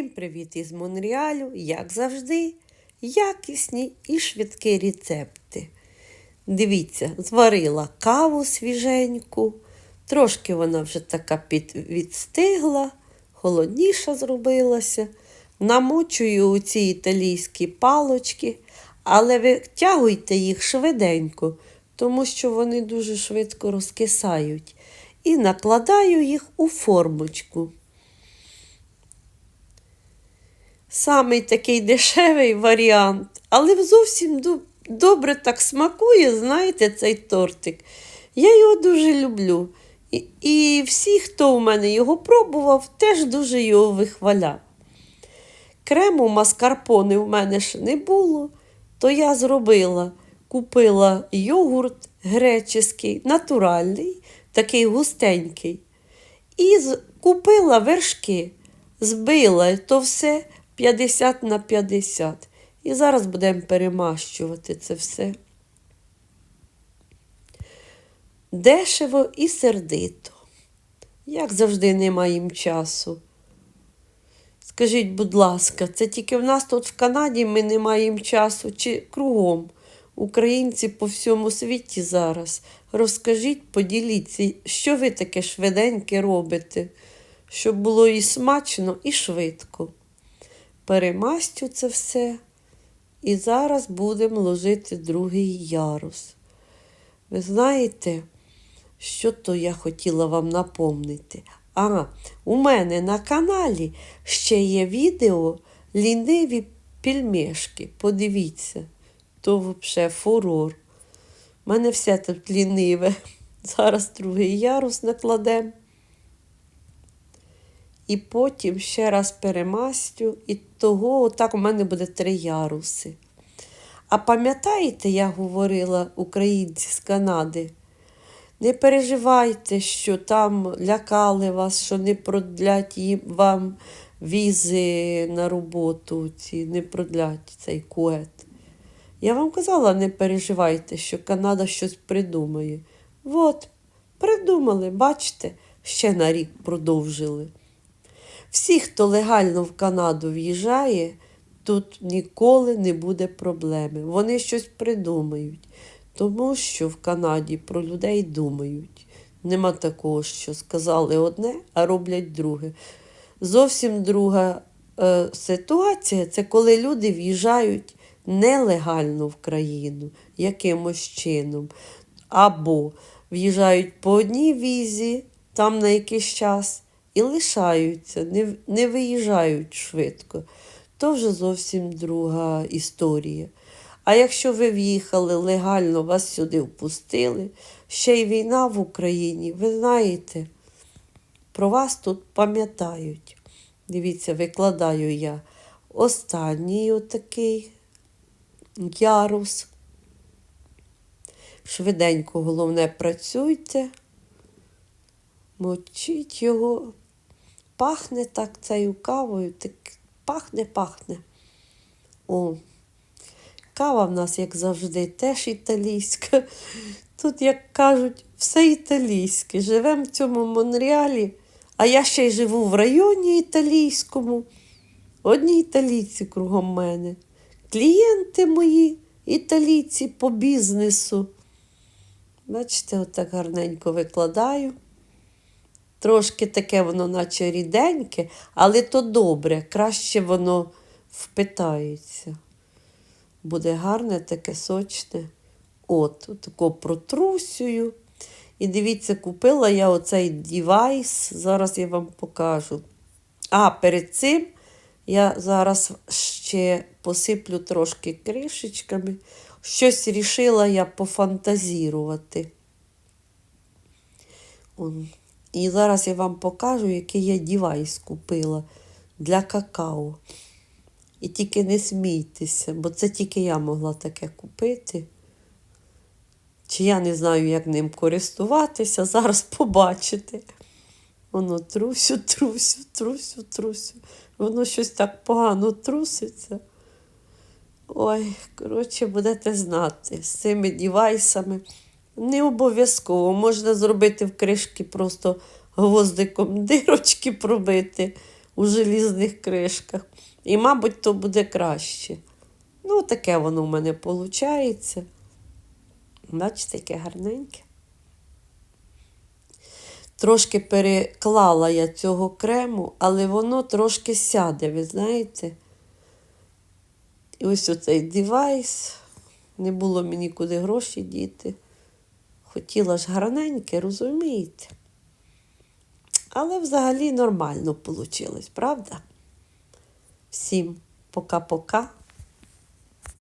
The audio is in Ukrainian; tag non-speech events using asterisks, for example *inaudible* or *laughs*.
Всім привіт із Монреалю, як завжди, якісні і швидкі рецепти. Дивіться, зварила каву свіженьку, трошки вона вже така під... відстигла, холодніша зробилася. Намочую у ці італійські палочки, але витягуйте їх швиденько, тому що вони дуже швидко розкисають. І накладаю їх у формочку. Самий такий дешевий варіант, але зовсім добре так смакує, знаєте, цей тортик. Я його дуже люблю. І, і всі, хто у мене його пробував, теж дуже його вихваляв. Крему маскарпоне в мене ще не було, то я зробила, купила йогурт греческий, натуральний, такий густенький. І купила вершки, збила то все 50 на 50. І зараз будемо перемащувати це все. Дешево і сердито. Як завжди, немає їм часу. Скажіть, будь ласка, це тільки в нас тут в Канаді ми не маємо часу чи кругом. Українці по всьому світі зараз. Розкажіть, поділіться, що ви таке швиденьке робите, щоб було і смачно, і швидко. Перемастю це все. І зараз будемо ложити другий ярус. Ви знаєте, що то я хотіла вам напомнити? А, у мене на каналі ще є відео ліниві пельмешки. Подивіться, то взагалі фурор. У мене все тут ліниве. *laughs* Зараз другий ярус накладемо. І потім ще раз перемастю, і того отак у мене буде три яруси. А пам'ятаєте, я говорила українці з Канади? Не переживайте, що там лякали вас, що не продлять вам візи на роботу, ці, не продлять цей кует. Я вам казала, не переживайте, що Канада щось придумає. От, придумали, бачите, ще на рік продовжили. Всі, хто легально в Канаду в'їжджає, тут ніколи не буде проблеми. Вони щось придумають, тому що в Канаді про людей думають. Нема такого, що сказали одне, а роблять друге. Зовсім друга е, ситуація це коли люди в'їжджають нелегально в країну якимось чином. Або в'їжджають по одній візі, там на якийсь час, і лишаються, не, не виїжджають швидко. То вже зовсім друга історія. А якщо ви в'їхали легально, вас сюди впустили, ще й війна в Україні, ви знаєте, про вас тут пам'ятають. Дивіться, викладаю я останній отакий ярус. Швиденько, головне, працюйте, мочіть його. Пахне так цією кавою, так пахне, пахне. О, кава в нас, як завжди, теж італійська. Тут, як кажуть, все італійське. Живемо в цьому Монреалі, а я ще й живу в районі італійському. Одні італійці кругом мене. Клієнти мої, італійці по бізнесу. Бачите, отак гарненько викладаю. Трошки таке воно, наче ріденьке, але то добре, краще воно впитається. Буде гарне, таке сочне. От, тако протрусюю. І дивіться, купила я оцей девайс, зараз я вам покажу. А перед цим я зараз ще посиплю трошки кришечками. Щось рішила я пофантазірувати. І зараз я вам покажу, який я девайс купила для какао. І тільки не смійтеся, бо це тільки я могла таке купити. Чи я не знаю, як ним користуватися, зараз побачите. Воно трусю, трусю, трусю, трусю. Воно щось так погано труситься. Ой, коротше, будете знати, з цими девайсами не обов'язково. Можна зробити в кришки просто гвоздиком *laughs* дирочки пробити. у желізних кришках. І, мабуть, то буде краще. Ну, таке воно в мене виходить. Бачите, яке гарненьке. Трошки переклала я цього крему, але воно трошки сяде, ви знаєте. І ось оцей девайс. Не було мені куди гроші діти. Хотіла ж гарненьке, розумієте? Але взагалі нормально вийшло, правда? Всім пока-пока.